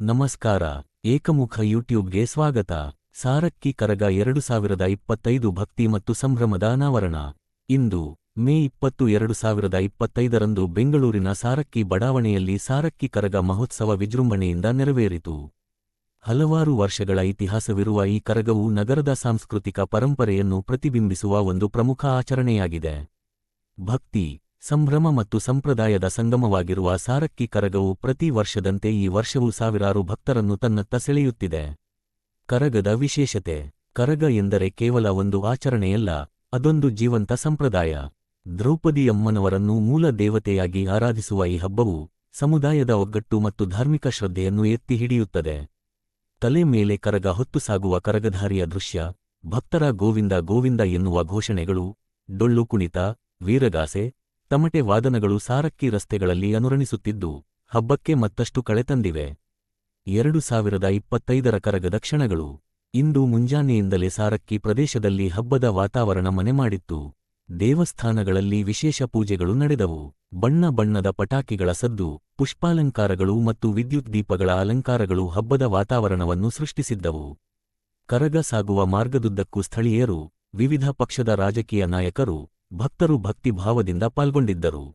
ನಮಸ್ಕಾರ, ಏಕಮುಖ ಯೂಟ್ಯೂಬ್ಗೆ ಸ್ವಾಗತ. ಸಾರಕ್ಕಿ ಕರಗ ಎರಡು ಸಾವಿರದ ಇಪ್ಪತ್ತೈದು ಭಕ್ತಿ ಮತ್ತು ಸಂಭ್ರಮದ ಅನಾವರಣ. ಇಂದು, ಮೇ ಇಪ್ಪತ್ತು ಎರಡು ಸಾವಿರದ ಇಪ್ಪತ್ತೈದರಂದು ಬೆಂಗಳೂರಿನ ಸಾರಕ್ಕಿ ಬಡಾವಣೆಯಲ್ಲಿ ಸಾರಕ್ಕಿ ಕರಗ ಮಹೋತ್ಸವ ವಿಜೃಂಭಣೆಯಿಂದ ನೆರವೇರಿತು. ಹಲವಾರು ವರ್ಷಗಳ ಇತಿಹಾಸವಿರುವ ಈ ಕರಗವು ನಗರದ ಸಾಂಸ್ಕೃತಿಕ ಪರಂಪರೆಯನ್ನು ಪ್ರತಿಬಿಂಬಿಸುವ ಒಂದು ಪ್ರಮುಖ ಆಚರಣೆಯಾಗಿದೆ. ಭಕ್ತಿ ಸಂಭ್ರಮ ಮತ್ತು ಸಂಪ್ರದಾಯದ ಸಂಗಮವಾಗಿರುವ ಸಾರಕ್ಕಿ ಕರಗವು ಪ್ರತಿ ವರ್ಷದಂತೆ ಈ ವರ್ಷವೂ ಸಾವಿರಾರು ಭಕ್ತರನ್ನು ತನ್ನತ್ತ ಸೆಳೆಯುತ್ತಿದೆ. ಕರಗದ ವಿಶೇಷತೆ. ಕರಗ ಎಂದರೆ ಕೇವಲ ಒಂದು ಆಚರಣೆಯಲ್ಲ, ಅದೊಂದು ಜೀವಂತ ಸಂಪ್ರದಾಯ. ದ್ರೌಪದಿಯಮ್ಮನವರನ್ನು ಮೂಲ ದೇವತೆಯಾಗಿ ಆರಾಧಿಸುವ ಈ ಹಬ್ಬವು ಸಮುದಾಯದ ಒಗ್ಗಟ್ಟು ಮತ್ತು ಧಾರ್ಮಿಕ ಶ್ರದ್ಧೆಯನ್ನು ಎತ್ತಿ ಹಿಡಿಯುತ್ತದೆ. ತಲೆ ಮೇಲೆ ಕರಗ ಹೊತ್ತು ಸಾಗುವ ಕರಗಧಾರಿಯ ದೃಶ್ಯ, ಭಕ್ತರ ಗೋವಿಂದ ಗೋವಿಂದ ಎನ್ನುವ ಘೋಷಣೆಗಳು, ಡೊಳ್ಳು ಕುಣಿತ, ವೀರಗಾಸೆ ತಮಟೆ ವಾದನಗಳು ಸಾರಕ್ಕಿ ರಸ್ತೆಗಳಲ್ಲಿ ಅನುರಣಿಸುತ್ತಿದ್ದು, ಹಬ್ಬಕ್ಕೆ ಮತ್ತಷ್ಟು ಕಳೆ ತಂದಿವೆ. ಎರಡು ಸಾವಿರದ ಇಪ್ಪತ್ತೈದರ ಕರಗದ ಕ್ಷಣಗಳು. ಇಂದು ಮುಂಜಾನೆಯಿಂದಲೇ ಸಾರಕ್ಕಿ ಪ್ರದೇಶದಲ್ಲಿ ಹಬ್ಬದ ವಾತಾವರಣ ಮನೆ ಮಾಡಿತ್ತು. ದೇವಸ್ಥಾನಗಳಲ್ಲಿ ವಿಶೇಷ ಪೂಜೆಗಳು ನಡೆದವು. ಬಣ್ಣ ಬಣ್ಣದ ಪಟಾಕಿಗಳ ಸದ್ದು, ಪುಷ್ಪಾಲಂಕಾರಗಳು ಮತ್ತು ವಿದ್ಯುತ್ ದೀಪಗಳ ಅಲಂಕಾರಗಳು ಹಬ್ಬದ ವಾತಾವರಣವನ್ನು ಸೃಷ್ಟಿಸಿದ್ದವು. ಕರಗ ಸಾಗುವ ಮಾರ್ಗದುದ್ದಕ್ಕೂ ಸ್ಥಳೀಯರು, ವಿವಿಧ ಪಕ್ಷದ ರಾಜಕೀಯ ನಾಯಕರು ಭಕ್ತರು ಭಕ್ತಿಭಾವದಿಂದ ಪಾಲ್ಗೊಂಡಿದ್ದರು.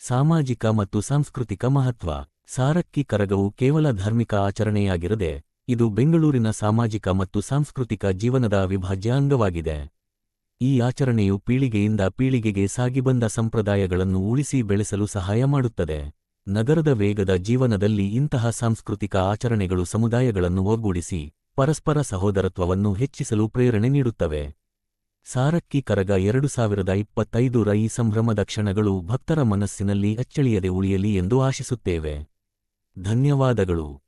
ಸಾಮಾಜಿಕ ಮತ್ತು ಸಾಂಸ್ಕೃತಿಕ ಮಹತ್ವ, ಸಾರಕ್ಕಿ ಕರಗವು ಕೇವಲ ಧಾರ್ಮಿಕ ಆಚರಣೆಯಾಗಿರದೆ, ಇದು ಬೆಂಗಳೂರಿನ ಸಾಮಾಜಿಕ ಮತ್ತು ಸಾಂಸ್ಕೃತಿಕ ಜೀವನದ ಅವಿಭಾಜ್ಯ ಅಂಗವಾಗಿದೆ. ಈ ಆಚರಣೆಯು ಪೀಳಿಗೆಯಿಂದ ಪೀಳಿಗೆಗೆ ಸಾಗಿಬಂದ ಸಂಪ್ರದಾಯಗಳನ್ನು ಉಳಿಸಿ ಬೆಳೆಸಲು ಸಹಾಯ ಮಾಡುತ್ತದೆ. ನಗರದ ವೇಗದ ಜೀವನದಲ್ಲಿ ಇಂತಹ ಸಾಂಸ್ಕೃತಿಕ ಆಚರಣೆಗಳು ಸಮುದಾಯಗಳನ್ನು ಒಗ್ಗೂಡಿಸಿ, ಪರಸ್ಪರ ಸಹೋದರತ್ವವನ್ನು ಹೆಚ್ಚಿಸಲು ಪ್ರೇರಣೆ ನೀಡುತ್ತವೆ. ಸಾರಕ್ಕಿ ಕರಗ ಎರಡು ಸಾವಿರದ ಇಪ್ಪತ್ತೈದರ ಈ ಸಂಭ್ರಮದ ಕ್ಷಣಗಳು ಭಕ್ತರ ಮನಸ್ಸಿನಲ್ಲಿ ಅಚ್ಚಳಿಯದೆ ಉಳಿಯಲಿ ಎಂದು ಆಶಿಸುತ್ತೇವೆ. ಧನ್ಯವಾದಗಳು.